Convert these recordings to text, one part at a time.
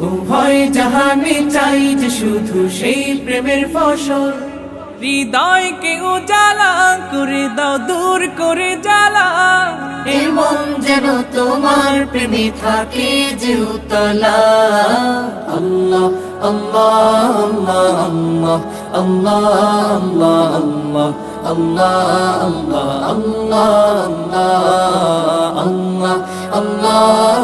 উভয় জাহানে চাই যে শুধু সেই প্রেমের ফসল হৃদয়কে উজালা করে দাও দূর করে জ্বালা এমন যেন তোমার প্রেমে থাকে যে উতলা আল্লাহ আল্লাহ আল্লাহ আল্লাহ আল্লাহ আল্লাহ আল্লাহ আল্লাহ আল্লাহ আল্লাহ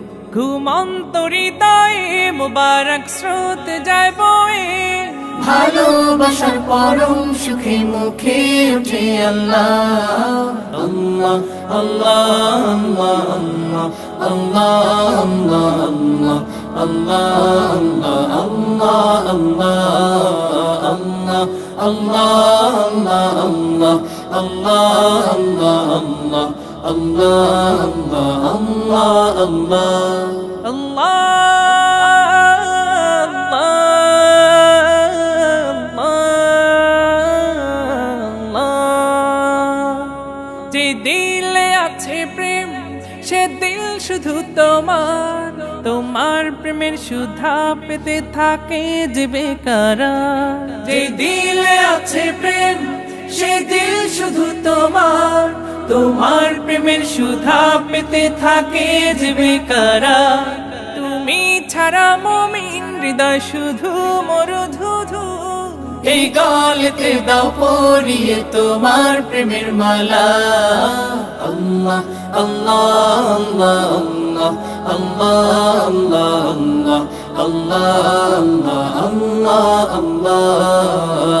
ঘুমন্ত হৃদয়ে মোবারক স্রোত যায় বয়ে ভালোবাসার পরম সুখে মুখে উঠে আল্লাহ আল্লাহ আল্লাহ আল্লাহ আল্লাহ আল্লাহ আল্লাহ আল্লাহ আল্লাহ আল্লাহ আল্লাহ আল্লাহ আল্লাহ আল্লাহ আল্লাহ আল্লাহ যে দিলে আছে প্রেম, সে দিল শুধু তোমার। তোমার প্রেমের সুধা পেতে থাকে যে বেকারা। যে দিলে আছে প্রেম সে দিল শুধু তোমার তোমার প্রেমের সুধা পেতে থাকে যে বেকারা। তুমি ছাড়া মমিন হৃদয় শুধু মরুধুধু এই গলেতে দাও পরিয়ে তোমার প্রেমের মালা। আল্লাহ আল্লাহ আল্লাহ আল্লাহ আল্লাহ আল্লাহ আল্লাহ আল্লাহ।